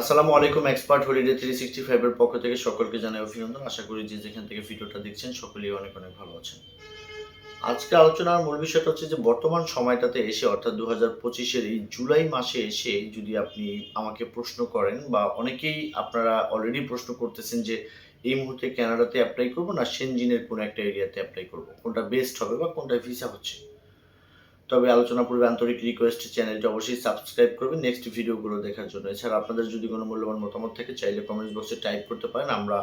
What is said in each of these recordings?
আসসালামু আলাইকুম expert holiday three sixty ফাইভের পক্ষ থেকে সকলকে জানাই অভিনন্দন। আশা করি যে যেখান থেকে ভিডিওটা দেখছেন, সকলেই অনেক অনেক ভালো আছেন। আজকে আলোচনার মূল বিষয়টা হচ্ছে যে, বর্তমান সময়টাতে এসে, অর্থাৎ দু হাজার পঁচিশের এই জুলাই মাসে এসে যদি আপনি আমাকে প্রশ্ন করেন বা অনেকেই আপনারা অলরেডি প্রশ্ন করতেছেন যে, এই মুহূর্তে কানাডাতে অ্যাপ্লাই করব না সেনজিনের কোনো একটা এরিয়াতে অ্যাপ্লাই করব? কোনটা বেস্ট হবে বা কোনটা ভিসা হচ্ছে? তবে আলোচনা পূর্বে আন্তরিক রিকোয়েস্ট চ্যানেলটি অবশ্যই সাবস্ক্রাইব করবেন। নেক্সট ভিডিওগুলো দেখার জন্য। এছাড়া আপনাদের যদি কোনো মূল্যবান মতামত থাকে, চাইলে কমেন্টস বক্সে টাইপ করতে পারেন। আমরা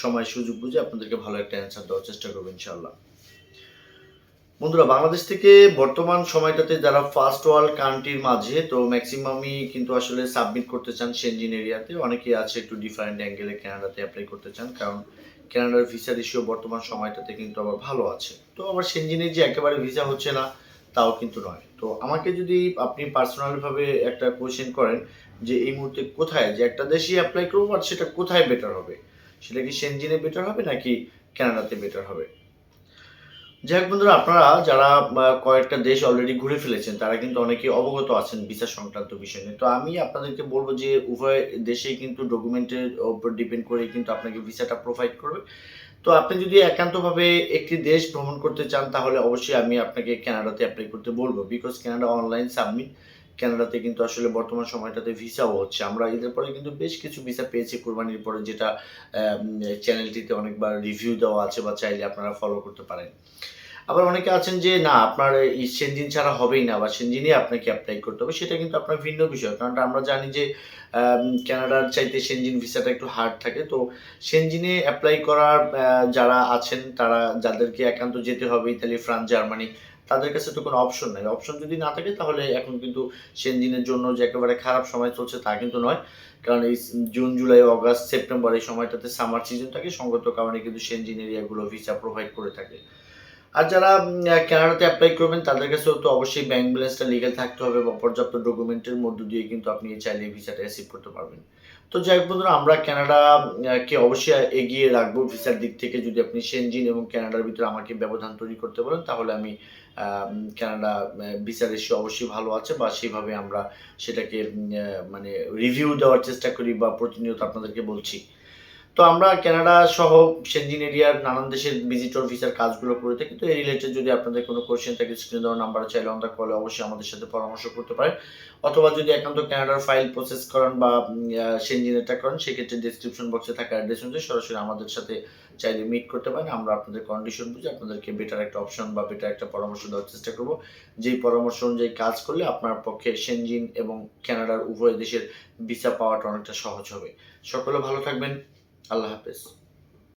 সময়, সুযোগ বুঝে আপনাদেরকে ভালো একটা অ্যান্সার দেওয়ার চেষ্টা করব ইনশাল্লাহ বন্ধুরা, বাংলাদেশ থেকে বর্তমান সময়টাতে যারা ফার্স্ট ওয়ার্ল্ড কান্ট্রির মাঝে, তো ম্যাক্সিমামই কিন্তু আসলে সাবমিট করতে চান সেনজিন এরিয়াতে অনেকেই আছে একটু ডিফারেন্ট অ্যাঙ্গেলে কানাডাতে অ্যাপ্লাই করতে চান, কারণ কানাডার ভিসা রেশিও বর্তমান সময়টাতে কিন্তু আবার ভালো আছে। তো আবার সেনজিনের যে একেবারে ভিসা হচ্ছে না তাও কিন্তু নয়। তো আমাকে যদি আপনি পার্সোনালভাবে একটা কোয়েশ্চেন করেন যে এই মুহূর্তে কোথায়? যে একটা দেশে অ্যাপ্লাই করব আর সেটা কোথায় বেটার হবে? সেটা কি সেনজিনে বেটার হবে, নাকি ক্যানাডাতে বেটার হবে? যাই হোক বন্ধুরা, আপনারা যারা কয়েকটা দেশ অলরেডি ঘুরে ফেলেছেন, তারা কিন্তু অনেকে অবগত আছেন ভিসা সংক্রান্ত বিষয় নিয়ে। তো আমি আপনাদেরকে বলব যে উভয় দেশেই কিন্তু ডকুমেন্টের উপর ডিপেন্ড করে কিন্তু আপনাকে ভিসাটা প্রোভাইড করবে। তো আপনি যদি একান্তভাবে একটি দেশ ভ্রমণ করতে চান, তাহলে অবশ্যই আমি আপনাকে ক্যানাডাতে অ্যাপ্লাই করতে বলব। বিকজ ক্যানাডা অনলাইন সাবমিট ক্যানাডাতে কিন্তু আসলে বর্তমান সময়টাতে ভিসাও হচ্ছে। আমরা এদের পরে কিন্তু বেশ কিছু ভিসা পেয়েছি কোরবানির পরে, যেটা চ্যানেলটিতে অনেকবার রিভিউ দেওয়া আছে বা চাইলে আপনারা ফলো করতে পারেন। আবার অনেকে আছেন যে না আপনার এই সেনজিন ছাড়া হবেই না বা সেনজিনে আপনাকে অ্যাপ্লাই করতে হবে। সেটা কিন্তু আপনার ভিন্ন বিষয়। কারণ আমরা জানি যে আম, কানাডার চাইতে সেনজিন ভিসাটা একটু হার্ড থাকে। তো সেনজিনে অ্যাপ্লাই করার যারা আছেন তারা যাদেরকে একান্ত যেতে হবে ইতালি ফ্রান্স জার্মানি তাদের কাছে তো কোনো অপশন নাই। অপশন যদি না থাকে তাহলে এখন কিন্তু সেনজিনের জন্য যে একেবারে খারাপ সময় চলছে তা কিন্তু নয়। কারণ এই জুন জুলাই অগাস্ট সেপ্টেম্বর এই সময়টাতে সামার সিজন থাকে। সঙ্গত কারণে কিন্তু সেনজিন এরিয়াগুলো ভিসা প্রোভাইড করে থাকে। আর যারা কানাডাতে অ্যাপ্লাই করবেন তাদের কাছেও তো অবশ্যই ব্যাংক ব্যালেন্সটা লিগেল থাকতে হবে বা পর্যাপ্ত ডকুমেন্টের মধ্য দিয়ে কিন্তু আপনি চাইলে ভিসাটা রিসিভ করতে পারবেন। তো যাই হোক বন্ধুরা আমরা কানাডা কে অবশ্যই এগিয়ে রাখব ভিসার দিক থেকে। যদি আপনি সেনজিন এবং কানাডার ভিতরে আমাকে ব্যবধান তৈরি করতে বলেন তাহলে আমি আহ, উম, কানাডা ভিসা রেশিও অবশ্যই ভালো আছে বা সেইভাবে আমরা সেটাকে মানে রিভিউ দেওয়ার চেষ্টা করি বা প্রতিনিয়ত আপনাদেরকে বলছি। তো আমরা কানাডা সহ সেনজিন এরিয়ার নানান দেশের ভিজিটর ভিসার কাজগুলো করে থাকি। তো এই রিলেটেড যদি আপনাদের কোনো কোয়েশ্চেন থাকে স্ক্রিনে দেওয়ার নাম্বার চাইলে অন দ্য কলে অবশ্যই আমাদের সাথে পরামর্শ করতে পারেন। অথবা যদি একান্ত কানাডার ফাইল প্রসেস করেন বা সেনজিনেরটা করেন, সেক্ষেত্রে ডিসক্রিপশন বক্সে থাকা অ্যাড্রেস অনুযায়ী সরাসরি আমাদের সাথে চাইলে মিট করতে পারেন। আমরা আপনাদের কন্ডিশন বুঝে আপনাদেরকে বেটার একটা অপশন বা বেটার একটা পরামর্শ দেওয়ার চেষ্টা করব। যেই পরামর্শ অনুযায়ী কাজ করলে আপনার পক্ষে সেনজিন এবং কানাডার উভয় দেশের ভিসা পাওয়াটা অনেকটা সহজ হবে। সকলে ভালো থাকবেন। আল্লাহ হাফেজ।